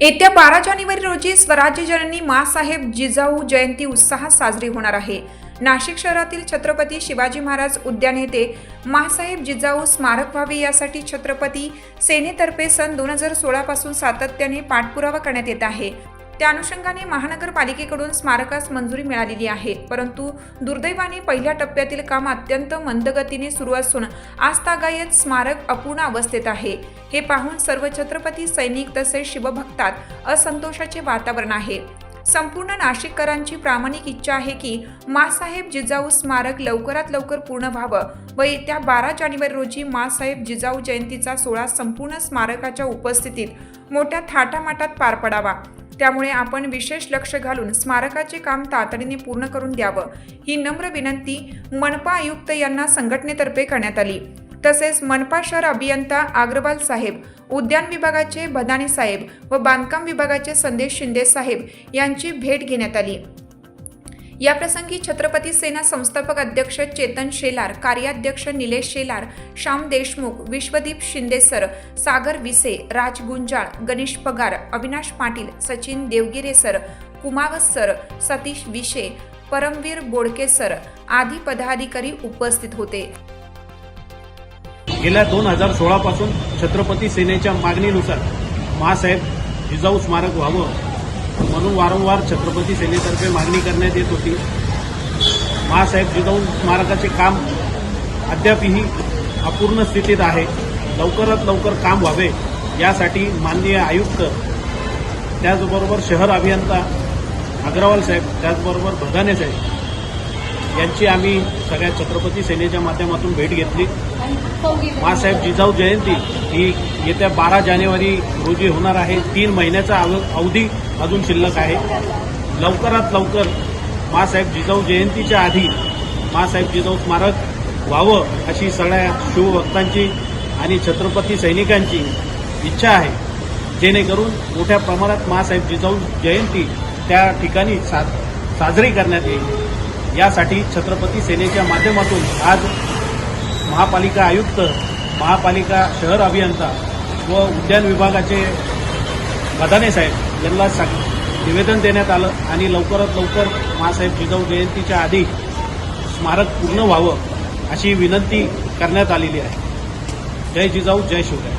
येत्या बारा जानेवारी रोजी स्वराज्य जननी मासाहेब जिजाऊ जयंती उत्साहात साजरी होणार आहे. नाशिक शहरातील छत्रपती शिवाजी महाराज उद्यान येथे मासाहेब जिजाऊ स्मारक व्हावे यासाठी छत्रपती सेनेतर्फे सन दोन हजार सोळापासून सातत्याने पाठपुरावा करण्यात येत आहे. त्या अनुषंगाने महानगरपालिकेकडून स्मारकास मंजुरी मिळालेली आहे. परंतु दुर्दैवाने पहिल्या टप्प्यातील काम अत्यंत मंदगतीने सुरू असून आजतागायत स्मारक अपूर्ण अवस्थेत आहे. हे पाहून सर्व छत्रपती सैनिक तसेच शिवभक्तात असंतोषाचे वातावरण आहे. संपूर्ण नाशिककरांची प्रामाणिक इच्छा आहे की मासाहेब जिजाऊ स्मारक लवकरात लवकर पूर्ण व्हावं व येत्या बारा जानेवारी रोजी मासाहेब जिजाऊ जयंतीचा सोहळा संपूर्ण स्मारकाच्या उपस्थितीत मोठ्या थाटामाटात पार पडावा. त्यामुळे आपण विशेष लक्ष घालून स्मारकाचे काम तातडीने पूर्ण करून द्यावं ही नम्र विनंती मनपा आयुक्त यांना संघटनेतर्फे करण्यात आली. तसेच मनपा शहर अभियंता अग्रवाल साहेब उद्यान विभागाचे भदाणे साहेब व बांधकाम विभागाचे संदेश शिंदे साहेब यांची भेट घेण्यात आली. याप्रसंगी छत्रपती सेना संस्थापक अध्यक्ष चेतन शेलार कार्याध्यक्ष Nilesh Shelar Shyam Deshmukh Vishwadeep Shinde sir Sagar Vise Raj Gunjal Ganesh Pagar Avinash Patil Sachin Devgire sir Kumawat sir Satish Vishe Paramvir Bodke sir आदी पदाधिकारी उपस्थित होते. गेल्या दोन हजार सोळापासून छत्रपती सेनेच्या मागणीनुसार महासाहेब जिजाऊ स्मारक व्हावं. म्हणून वारंवार छत्रपती सेनेतर्फे मागणी करण्यात येत होती. महासाहेब जिजाऊ स्मारकाचे काम अद्यापही अपूर्ण स्थितीत आहे. लवकरात लवकर काम व्हावे यासाठी माननीय आयुक्त त्याचबरोबर शहर अभियंता अग्रवाल साहेब त्याचबरोबर भदाने साहेब यांची आम्ही सगळ्या छत्रपती सेनेच्या माध्यमातून भेट घेतली. महासाहेब जिजाऊ जयंती ही येत्या बारा जानेवारी रोजी होणार आहे. तीन महिन्याचा अव- अवधी अजून शिल्लक आहे. लवकरात लवकर महासाहेब जिजाऊ जयंतीच्या आधी महासाहेब जिजाऊ स्मारक व्हावं अशी सगळ्या शिवभक्तांची आणि छत्रपती सैनिकांची इच्छा आहे. जेणेकरून मोठ्या प्रमाणात महासाहेब जिजाऊ जयंती त्या ठिकाणी सा साजरी करण्यात येईल. यासाठी छत्रपती सेनेच्या माध्यमातून आज महापालिका आयुक्त महापालिका शहर अभियंता व उद्यान विभागाचे बदाने साहेब. यांना सांग- निवेदन देण्यात आलं आणि लवकरात लवकर महासाहेब जिजाऊ जयंतीच्या आधी स्मारक पूर्ण व्हावं अशी विनंती करण्यात आलेली आहे. जय जिजाऊ जय शिवराय.